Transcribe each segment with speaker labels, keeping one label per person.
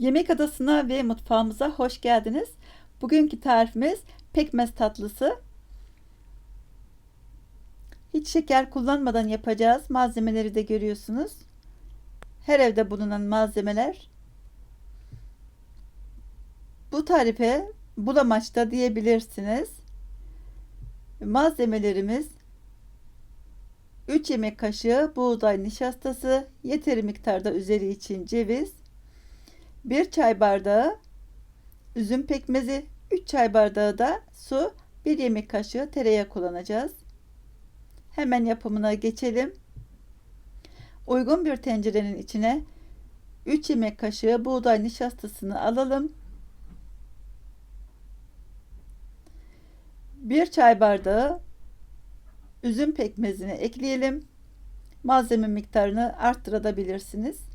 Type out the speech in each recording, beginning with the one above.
Speaker 1: Yemek adasına ve mutfağımıza hoş geldiniz. Bugünkü tarifimiz pekmez tatlısı. Hiç şeker kullanmadan yapacağız. Malzemeleri de görüyorsunuz. Her evde bulunan malzemeler. Bu tarife bulamaçta diyebilirsiniz. Malzemelerimiz 3 yemek kaşığı buğday nişastası, yeteri miktarda üzeri için ceviz, 1 çay bardağı üzüm pekmezi, 3 çay bardağı da su, 1 yemek kaşığı tereyağı kullanacağız. Hemen yapımına geçelim. Uygun bir tencerenin içine 3 yemek kaşığı buğday nişastasını alalım. 1 çay bardağı üzüm pekmezini ekleyelim. Malzeme miktarını arttırabilirsiniz.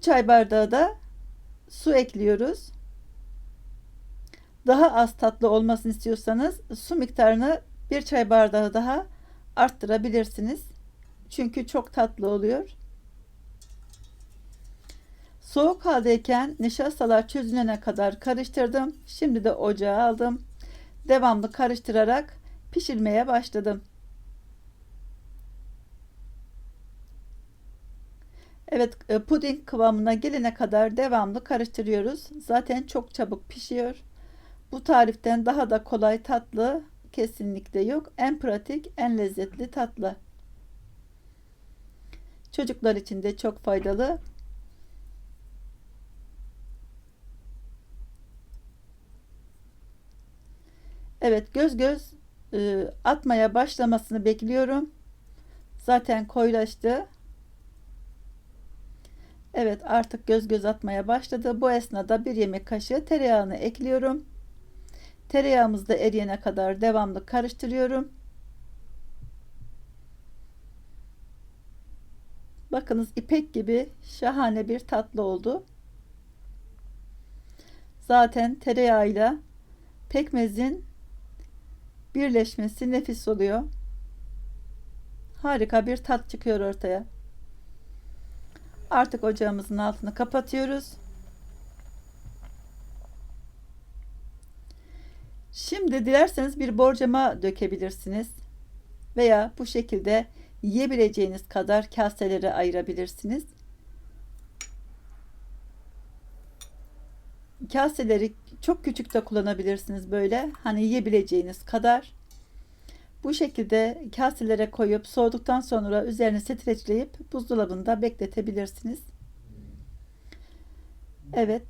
Speaker 1: 3 çay bardağı da su ekliyoruz. Daha az tatlı olmasını istiyorsanız su miktarını 1 çay bardağı daha arttırabilirsiniz. Çünkü çok tatlı oluyor. Soğuk haldeyken nişastalar çözülene kadar karıştırdım. Şimdi de ocağa aldım. Devamlı karıştırarak pişirmeye başladım. Evet e, puding kıvamına gelene kadar devamlı karıştırıyoruz. Zaten çok çabuk pişiyor. Bu tariften daha da kolay tatlı kesinlikle yok. En pratik, en lezzetli tatlı. Çocuklar için de çok faydalı. Evet göz göz e, atmaya başlamasını bekliyorum. Zaten koyulaştı. Evet artık göz göz atmaya başladı. Bu esnada bir yemek kaşığı tereyağını ekliyorum. Tereyağımız da eriyene kadar devamlı karıştırıyorum. Bakınız ipek gibi şahane bir tatlı oldu. Zaten tereyağıyla pekmezin birleşmesi nefis oluyor. Harika bir tat çıkıyor ortaya. Artık ocağımızın altını kapatıyoruz. Şimdi dilerseniz bir borcama dökebilirsiniz. Veya bu şekilde yiyebileceğiniz kadar kaselere ayırabilirsiniz. Kaseleri çok küçük de kullanabilirsiniz böyle. Hani yiyebileceğiniz kadar. Bu şekilde kaselere koyup soğuduktan sonra üzerine streçleyip buzdolabında bekletebilirsiniz. Evet.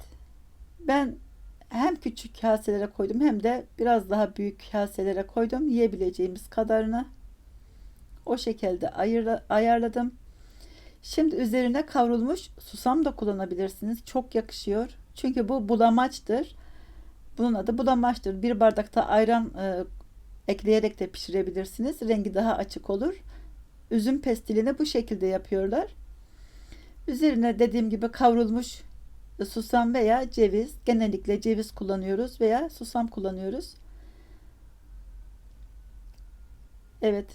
Speaker 1: Ben hem küçük kaselere koydum hem de biraz daha büyük kaselere koydum. Yiyebileceğimiz kadarını o şekilde ayarladım. Şimdi üzerine kavrulmuş susam da kullanabilirsiniz. Çok yakışıyor. Çünkü bu bulamaçtır. Bunun adı bulamaçtır. Bir bardakta ayran e, ekleyerek de pişirebilirsiniz. Rengi daha açık olur. Üzüm pestilini bu şekilde yapıyorlar. Üzerine dediğim gibi kavrulmuş susam veya ceviz. Genellikle ceviz kullanıyoruz veya susam kullanıyoruz. Evet.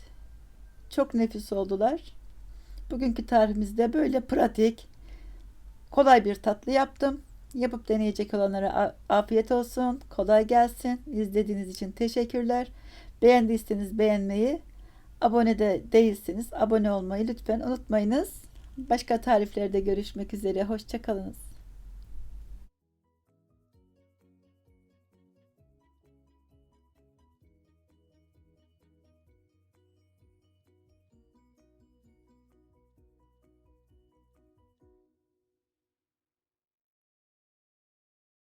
Speaker 1: Çok nefis oldular. Bugünkü tarifimizde böyle pratik, kolay bir tatlı yaptım. Yapıp deneyecek olanlara afiyet olsun. Kolay gelsin. İzlediğiniz için teşekkürler. Beğendiyseniz beğenmeyi, abone de değilseniz abone olmayı lütfen unutmayınız. Başka tariflerde görüşmek üzere. Hoşçakalınız.